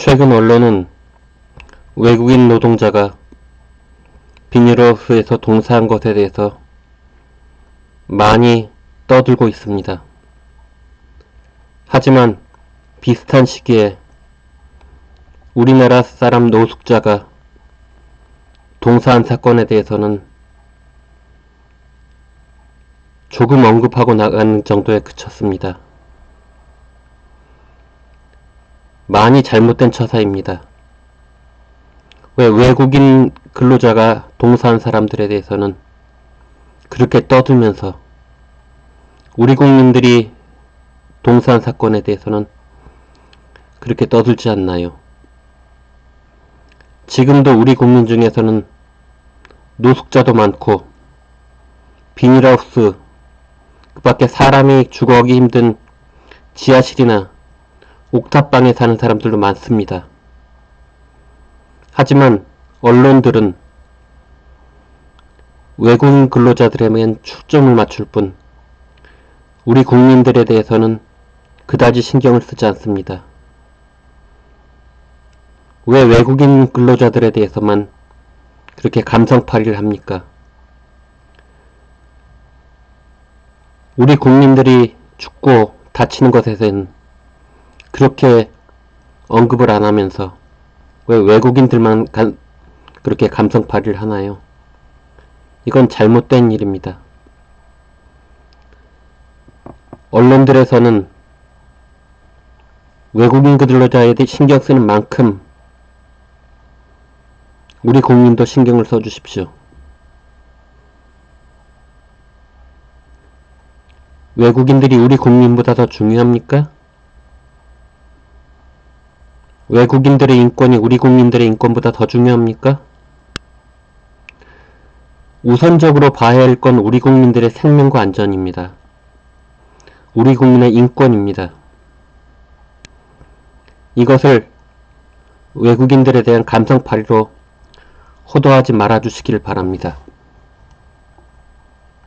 최근 언론은 외국인 노동자가 비닐하우스에서 동사한 것에 대해서 많이 떠들고 있습니다. 하지만 비슷한 시기에 우리나라 사람 노숙자가 동사한 사건에 대해서는 조금 언급하고 나가는 정도에 그쳤습니다. 많이 잘못된 처사입니다. 왜 외국인 근로자가 동사한 사람들에 대해서는 그렇게 떠들면서 우리 국민들이 동사한 사건에 대해서는 그렇게 떠들지 않나요? 지금도 우리 국민 중에서는 노숙자도 많고 비닐하우스 그 밖에 사람이 주거하기 힘든 지하실이나 옥탑방에 사는 사람들도 많습니다. 하지만 언론들은 외국인 근로자들에만 초점을 맞출 뿐 우리 국민들에 대해서는 그다지 신경을 쓰지 않습니다. 왜 외국인 근로자들에 대해서만 그렇게 감성팔이를 합니까? 우리 국민들이 죽고 다치는 것에는 그렇게 언급을 안 하면서 왜 외국인들만 간- 그렇게 감성팔이를 하나요? 이건 잘못된 일입니다. 언론들에서는 외국인 근로자에 대해 신경 쓰는 만큼 우리 국민도 신경을 써주십시오. 외국인들이 우리 국민보다 더 중요합니까? 외국인들의 인권이 우리 국민들의 인권보다 더 중요합니까? 우선적으로 봐야 할 건 우리 국민들의 생명과 안전입니다. 우리 국민의 인권입니다. 이것을 외국인들에 대한 감성팔이로 호도하지 말아주시길 바랍니다.